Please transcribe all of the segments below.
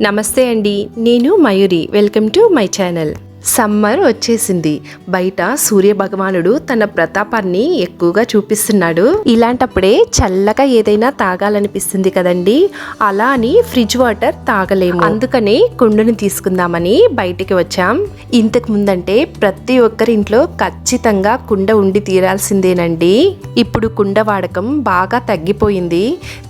నమస్తే అండి నేను Mayuri. Welcome to my channel. Summer వచ్చేసింది. బయట సూర్య భగవానుడు తన ప్రతాపాన్ని ఎక్కువగా చూపిస్తున్నాడు. ఇలాంటప్పుడే చల్లగా ఏదైనా తాగాలనిపిస్తుంది కదండి. అలా అని ఫ్రిడ్జ్ వాటర్ తాగలేము. అందుకనే కుండను తీసుకుందామని బయటికి వచ్చాం. ఇంతకు ముందంటే ప్రతి ఒక్కరి ఇంట్లో ఖచ్చితంగా కుండ ఉండి తీరాల్సిందేనండి. ఇప్పుడు కుండ వాడకం బాగా తగ్గిపోయింది.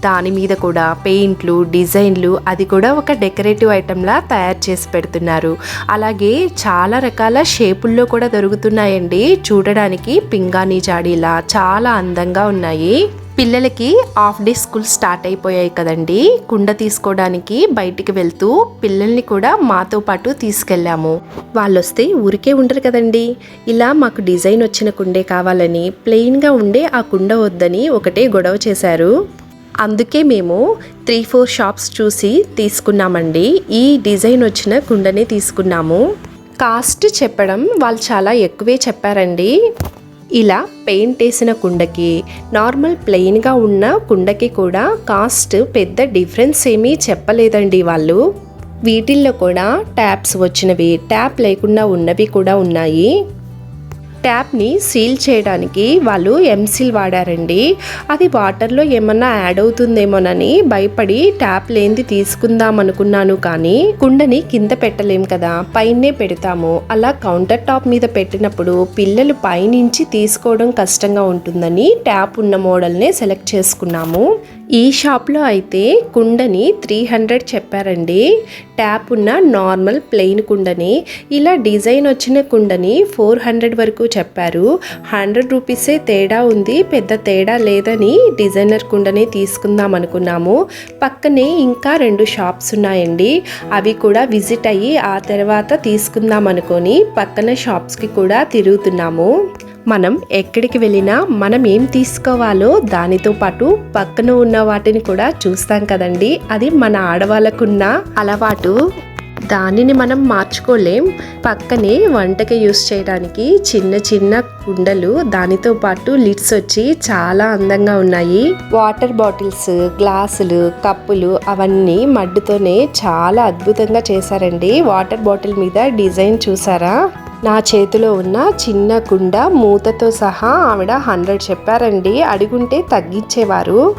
దాని మీద కూడా పెయింట్లు డిజైన్లు అది కూడా ఒక డెకరేటివ్ ఐటెంలా తయారు చేసి పెడుతున్నారు. అలాగే చాలా చాలా రకాల షేపుల్లో కూడా దొరుకుతున్నాయండి. చూడడానికి పింగాణి జాడీలా చాలా అందంగా ఉన్నాయి. పిల్లలకి హాఫ్ డే స్కూల్ స్టార్ట్ అయిపోయాయి కదండి. కుండ తీసుకోవడానికి బయటికి వెళ్తూ పిల్లల్ని కూడా మాతో పాటు తీసుకెళ్ళాము. వాళ్ళు వస్తే ఊరికే ఉండరు కదండి. ఇలా మాకు డిజైన్ వచ్చిన కుండే కావాలని ప్లెయిన్గా ఉండే ఆ కుండ వద్దని ఒకటే గొడవ చేశారు. అందుకే మేము త్రీ ఫోర్ షాప్స్ చూసి తీసుకున్నామండి. ఈ డిజైన్ వచ్చిన కుండనే తీసుకున్నాము. కాస్ట్ చెప్పడం వాళ్ళు చాలా ఎక్కువే చెప్పారండి. ఇలా పెయింట్ వేసిన కుండకి నార్మల్ ప్లెయిన్గా ఉన్న కుండకి కూడా కాస్ట్ పెద్ద డిఫరెన్స్ ఏమీ చెప్పలేదండి వాళ్ళు. వీటిల్లో కూడా ట్యాప్స్ వచ్చినవి ట్యాప్ లేకుండా ఉన్నవి కూడా ఉన్నాయి. ట్యాప్ని సీల్ చేయడానికి వాళ్ళు ఎంసీల్ వాడారండి. అది వాటర్లో ఏమన్నా యాడ్ అవుతుందేమోనని భయపడి ట్యాప్ లేనిది తీసుకుందాం అనుకున్నాను కానీ కుండని కింద పెట్టలేం కదా పైనే పెడతాము. అలా కౌంటర్ టాప్ మీద పెట్టినప్పుడు పిల్లలు పైనుంచి తీసుకోవడం కష్టంగా ఉంటుందని ట్యాప్ ఉన్న మోడల్నే సెలెక్ట్ చేసుకున్నాము. ఈ షాప్లో అయితే కుండని త్రీ హండ్రెడ్ చెప్పారండి. ట్యాప్ ఉన్న నార్మల్ ప్లెయిన్ కుండని ఇలా డిజైన్ వచ్చిన కుండని ఫోర్ హండ్రెడ్ వరకు చెప్పారు. హండ్రెడ్ రూపీసే తేడా ఉంది పెద్ద తేడా లేదని డిజైనర్ కుండని తీసుకుందాం అనుకున్నాము. పక్కనే ఇంకా రెండు షాప్స్ ఉన్నాయండి. అవి కూడా విజిట్ అయ్యి ఆ తర్వాత తీసుకుందాం అనుకొని పక్కన షాప్స్కి కూడా తిరుగుతున్నాము. మనం ఎక్కడికి వెళ్ళినా మనం ఏం తీసుకోవాలో దానితో పాటు పక్కన ఉన్న వాటిని కూడా చూస్తాం కదండి. అది మన ఆడవాళ్ళకున్న అలవాటు. దానిని మనం మార్చుకోలేం. పక్కనే వంటకి యూస్ చేయడానికి చిన్న చిన్న కుండలు దానితో పాటు లిడ్స్ వచ్చి చాలా అందంగా ఉన్నాయి. వాటర్ బాటిల్స్ గ్లాసులు కప్పులు అవన్నీ మడ్డుతోనే చాలా అద్భుతంగా చేశారండి. వాటర్ బాటిల్ మీద డిజైన్ చూసారా? నా చేతిలో ఉన్న చిన్న కుండ మూతతో సహా ఆవిడ హండ్రెడ్ చెప్పారండి. అడుగుంటే తగ్గించేవారు.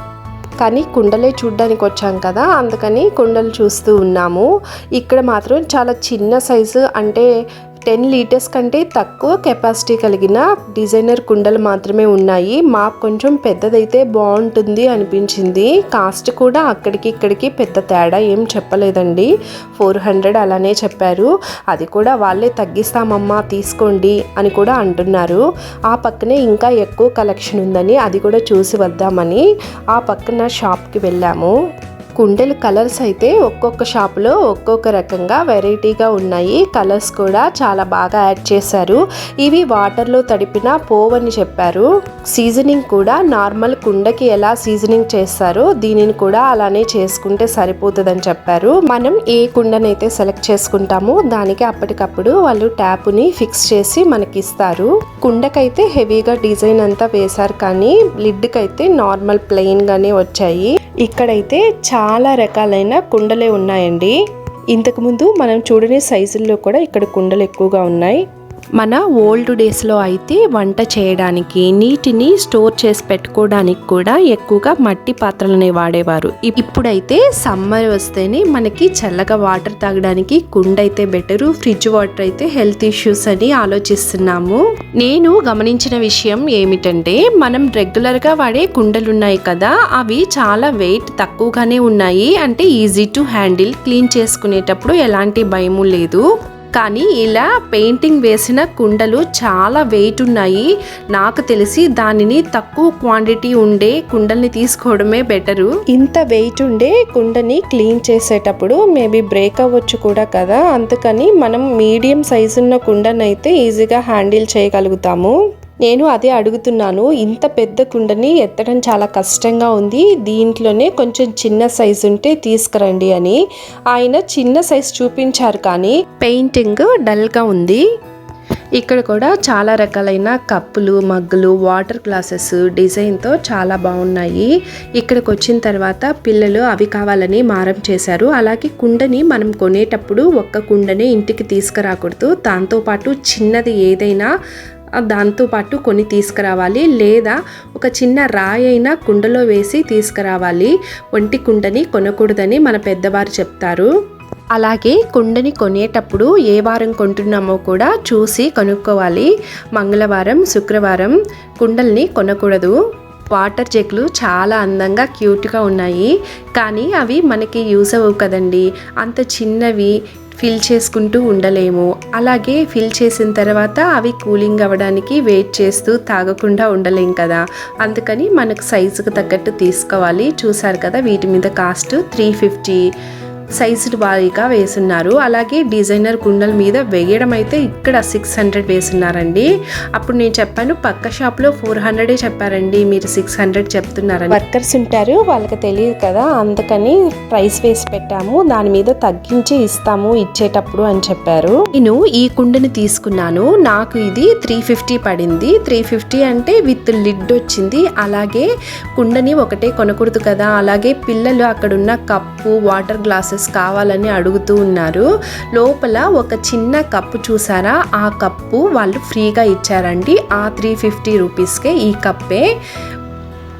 కానీ కుండలే చూడ్డానికి వచ్చాం కదా అందుకని కుండలు చూస్తూ ఉన్నాము. ఇక్కడ మాత్రం చాలా చిన్న సైజు అంటే టెన్ లీటర్స్ కంటే తక్కువ కెపాసిటీ కలిగిన డిజైనర్ కుండలు మాత్రమే ఉన్నాయి. మాకు కొంచెం పెద్దదైతే బాగుంటుంది అనిపించింది. కాస్ట్ కూడా అక్కడికి ఇక్కడికి పెద్ద తేడా ఏం చెప్పలేదండి. ఫోర్ హండ్రెడ్ అలానే చెప్పారు. అది కూడా వాళ్ళే తగ్గిస్తామమ్మా తీసుకోండి అని కూడా అంటున్నారు. ఆ పక్కనే ఇంకా ఎక్కువ కలెక్షన్ ఉందని అది కూడా చూసి వద్దామని ఆ పక్కన షాప్కి వెళ్ళాము. కుండలు కలర్స్ అయితే ఒక్కొక్క షాపులో ఒక్కొక్క రకంగా వెరైటీగా ఉన్నాయి. కలర్స్ కూడా చాలా బాగా యాడ్ చేశారు. ఇవి వాటర్లో తడిపిన పోవని చెప్పారు. సీజనింగ్ కూడా నార్మల్ కుండకి ఎలా సీజనింగ్ చేస్తారో దీనిని కూడా అలానే చేసుకుంటే సరిపోతుందని చెప్పారు. మనం ఏ కుండనైతే సెలెక్ట్ చేసుకుంటామో దానికి అప్పటికప్పుడు వాళ్ళు ట్యాప్ని ఫిక్స్ చేసి మనకి ఇస్తారు కుండకైతే హెవీగా డిజైన్ అంతా వేశారు కానీ లిడ్కైతే నార్మల్ ప్లెయిన్గానే వచ్చాయి. ఇక్కడైతే చాలా చాలా రకాలైన కుండలే ఉన్నాయండి. ఇంతకుముందు మనం చూడని సైజుల్లో కూడా ఇక్కడ కుండలు ఎక్కువగా ఉన్నాయి. మన ఓల్డ్ డేస్లో అయితే వంట చేయడానికి నీటిని స్టోర్ చేసి పెట్టుకోవడానికి కూడా ఎక్కువగా మట్టి పాత్రలనే వాడేవారు. ఇప్పుడైతే సమ్మర్ వస్తేనే మనకి చల్లగా వాటర్ తాగడానికి కుండ అయితే బెటరు ఫ్రిడ్జ్ వాటర్ అయితే హెల్త్ ఇష్యూస్ అని ఆలోచిస్తున్నాము. నేను గమనించిన విషయం ఏమిటంటే మనం రెగ్యులర్గా వాడే కుండలు ఉన్నాయి కదా అవి చాలా వెయిట్ తక్కువగానే ఉన్నాయి. అంటే ఈజీ టు హ్యాండిల్ క్లీన్ చేసుకునేటప్పుడు ఎలాంటి భయము లేదు. కానీ ఇలా పెయింటింగ్ వేసిన కుండలు చాలా వెయిట్ ఉన్నాయి. నాకు తెలిసి దానిని తక్కువ క్వాంటిటీ ఉండే కుండల్ని తీసుకోవడమే బెటరు ఇంత వెయిట్ ఉండే కుండని క్లీన్ చేసేటప్పుడు మేబీ బ్రేక్ అవ్వచ్చు కూడా కదా. అందుకని మనం మీడియం సైజు ఉన్న కుండనైతే ఈజీగా హ్యాండిల్ చేయగలుగుతాము. నేను అదే అడుగుతున్నాను. ఇంత పెద్ద కుండని ఎత్తడం చాలా కష్టంగా ఉంది. దీంట్లోనే కొంచెం చిన్న సైజు ఉంటే తీసుకురండి అని. ఆయన చిన్న సైజు చూపించారు కానీ పెయింటింగ్ డల్గా ఉంది. ఇక్కడ కూడా చాలా రకాలైన కప్పులు మగ్గులు వాటర్ గ్లాసెస్ డిజైన్తో చాలా బాగున్నాయి. ఇక్కడికి వచ్చిన తర్వాత పిల్లలు అవి కావాలని మారం చేశారు. అలాగే కుండని మనం కొనేటప్పుడు ఒక్క కుండనే ఇంటికి తీసుకురాకూడదు. దాంతోపాటు చిన్నది ఏదైనా దాంతోపాటు కొన్ని తీసుకురావాలి. లేదా ఒక చిన్న రాయి అయినా కుండలో వేసి తీసుకురావాలి. ఒంటి కుండని కొనకూడదని మన పెద్దవారు చెప్తారు. అలాగే కుండని కొనేటప్పుడు ఏ వారం కొంటున్నామో కూడా చూసి కొనుక్కోవాలి. మంగళవారం శుక్రవారం కుండల్ని కొనకూడదు. వాటర్ జగ్లు చాలా అందంగా క్యూట్గా ఉన్నాయి. కానీ అవి మనకి యూజ్ అవ్వవు కదండి. అంత చిన్నవి ఫిల్ చేసుకుంటూ ఉండలేము. అలాగే ఫిల్ చేసిన తర్వాత అవి కూలింగ్ అవ్వడానికి వెయిట్ చేస్తూ తాగకుండా ఉండలేం కదా. అందుకని మనకు సైజుకు తగ్గట్టు తీసుకోవాలి. చూసారు కదా వీటి మీద కాస్ట్ త్రీ ఫిఫ్టీ సైజు వారీగా వేసున్నారు అలాగే డిజైనర్ కుండల మీద వేయడం అయితే ఇక్కడ సిక్స్ హండ్రెడ్ వేసున్నారండి అప్పుడు నేను చెప్పాను పక్క షాప్లో ఫోర్ హండ్రెడే చెప్పారండి. మీరు సిక్స్ హండ్రెడ్ చెప్తున్నారని. వర్కర్స్ ఉంటారు వాళ్ళకి తెలియదు కదా. అందుకని ప్రైస్ వేసి పెట్టాము. దాని మీద తగ్గించి ఇస్తాము ఇచ్చేటప్పుడు అని చెప్పారు. నేను ఈ కుండని తీసుకున్నాను. నాకు ఇది త్రీ ఫిఫ్టీ పడింది. త్రీ ఫిఫ్టీ అంటే విత్ లిడ్ వచ్చింది. అలాగే కుండని ఒకటే కొనకూడదు కదా. అలాగే పిల్లలు అక్కడున్న కప్పు వాటర్ గ్లాసెస్ కావాలని అడుగుతూ ఉన్నారు. లోపల ఒక చిన్న కప్పు చూసారా? ఆ కప్పు వాళ్ళు ఫ్రీగా ఇచ్చారండి. ఆ త్రీ ఫిఫ్టీ రూపీస్కే ఈ కప్పే.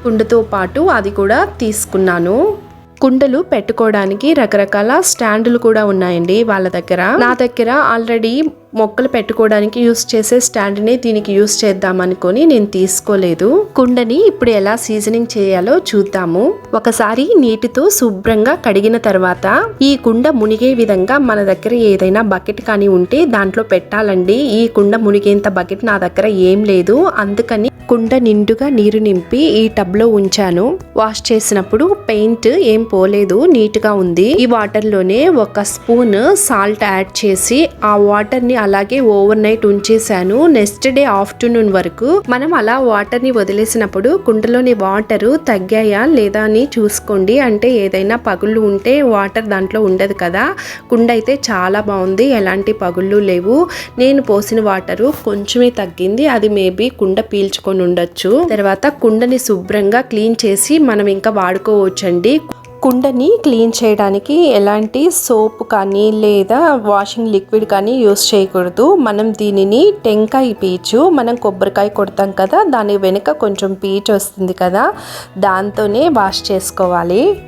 కుండతో పాటు అది కూడా తీసుకున్నాను. కుండలు పెట్టుకోవడానికి రకరకాల స్టాండ్లు కూడా ఉన్నాయండి వాళ్ళ దగ్గర. నా దగ్గర ఆల్రెడీ మొక్కలు పెట్టుకోవడానికి యూస్ చేసే స్టాండ్ని దీనికి యూస్ చేద్దామనుకొని నేను తీసుకోలేదు. కుండని ఇప్పుడు ఎలా సీజనింగ్ చేయాలో చూద్దాము. ఒకసారి నీటితో శుభ్రంగా కడిగిన తర్వాత ఈ కుండ మునిగే విధంగా మన దగ్గర ఏదైనా బకెట్ కానీ ఉంటే దాంట్లో పెట్టాలండి. ఈ కుండ మునిగేంత బకెట్ నా దగ్గర ఏం లేదు. అందుకని కుండ నిండుగా నీరు నింపి ఈ టబ్లో ఉంచాను. వాష్ చేసినప్పుడు పెయింట్ ఏం పోలేదు నీట్గా ఉంది. ఈ వాటర్లోనే ఒక స్పూన్ సాల్ట్ యాడ్ చేసి ఆ వాటర్ని అలాగే ఓవర్ నైట్ ఉంచేసాను నెక్స్ట్ డే ఆఫ్టర్నూన్ వరకు మనం అలా వాటర్ని వదిలేసినప్పుడు కుండలోని వాటర్ తగ్గాయా లేదా అని చూసుకోండి. అంటే ఏదైనా పగుళ్ళు ఉంటే వాటర్ దాంట్లో ఉండదు కదా. కుండ అయితే చాలా బాగుంది ఎలాంటి పగుళ్ళు లేవు. నేను పోసిన వాటరు కొంచెమే తగ్గింది. అది మేబీ కుండ పీల్చుకొని ఉండొచ్చు తర్వాత కుండని శుభ్రంగా క్లీన్ చేసి మనం ఇంకా వాడుకోవచ్చండి. కుండని క్లీన్ చేయడానికి ఎలాంటి సోప్ కానీ లేదా వాషింగ్ లిక్విడ్ కానీ యూస్ చేయకూడదు. మనం దీనిని టెంకాయ పీచు మనం కొబ్బరికాయ కొడతాం కదా దాని వెనుక కొంచెం పీచు వస్తుంది కదా దాంతోనే వాష్ చేసుకోవాలి.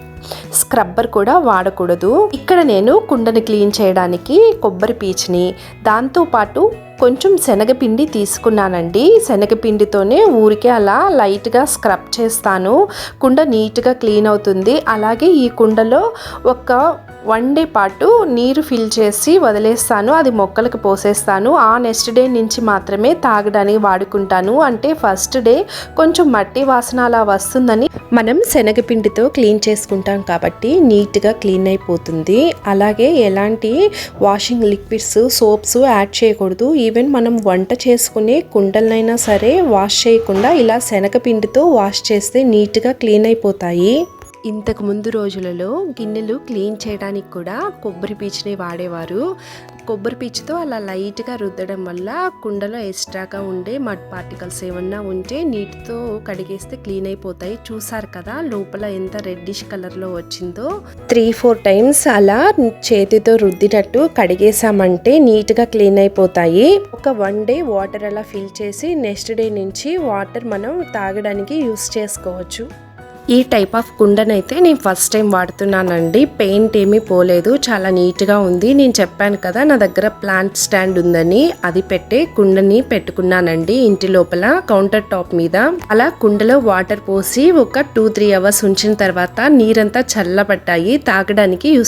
స్క్రబ్బర్ కూడా వాడకూడదు. ఇక్కడ నేను కుండని క్లీన్ చేయడానికి కొబ్బరి పీచుని దాంతోపాటు కొంచెం శనగపిండి తీసుకున్నానండి. శనగపిండితోనే ఊరికే అలా లైట్గా స్క్రబ్ చేస్తాను. కుండ నీట్గా క్లీన్ అవుతుంది. అలాగే ఈ కుండలో ఒక వన్ డే పాటు నీరు ఫిల్ చేసి వదిలేస్తాను అది మొక్కలకు పోసేస్తాను. ఆ నెక్స్ట్ డే నుంచి మాత్రమే తాగడానికి వాడుకుంటాను. అంటే ఫస్ట్ డే కొంచెం మట్టి వాసన అలా వస్తుందని మనం శనగపిండితో క్లీన్ చేసుకుంటాం కాబట్టి నీట్గా క్లీన్ అయిపోతుంది. అలాగే ఎలాంటి వాషింగ్ లిక్విడ్స్ సోప్స్ యాడ్ చేయకూడదు. ఈవెన్ మనం వంట చేసుకునే కుండలనైనా సరే వాష్ చేయకుండా ఇలా శనగపిండితో వాష్ చేస్తే నీట్గా క్లీన్ అయిపోతాయి. ఇంతకు ముందు రోజులలో గిన్నెలు క్లీన్ చేయడానికి కూడా కొబ్బరి పీచుని వాడేవారు. కొబ్బరి పీచుతో అలా లైట్గా రుద్దడం వల్ల కుండలో ఎక్స్ట్రాగా ఉండే మడ్ పార్టికల్స్ ఏమన్నా ఉంటే నీటితో కడిగేస్తే క్లీన్ అయిపోతాయి. చూసారు కదా లోపల ఎంత రెడ్డిష్ కలర్లో వచ్చిందో. త్రీ ఫోర్ టైమ్స్ అలా చేతితో రుద్దినట్టు కడిగేసామంటే నీట్గా క్లీన్ అయిపోతాయి. ఒక వన్ డే వాటర్ అలా ఫిల్ చేసి నెక్స్ట్ డే నుంచి వాటర్ మనం తాగడానికి యూస్ చేసుకోవచ్చు. ఈ టైప్ ఆఫ్ కుండనైతే నేను ఫస్ట్ టైం వాడుతున్నానండి. పెయింట్ ఏమీ పోలేదు. చాలా నీట్గా ఉంది. నేను చెప్పాను కదా నా దగ్గర ప్లాంట్ స్టాండ్ ఉందని. అది పెట్టే కుండని పెట్టుకున్నానండి. ఇంటి లోపల కౌంటర్ టాప్ మీద. అలా కుండలో వాటర్ పోసి ఒక టూ త్రీ అవర్స్ ఉంచిన తర్వాత నీరంతా చల్లబట్టాయి తాగడానికి యూస్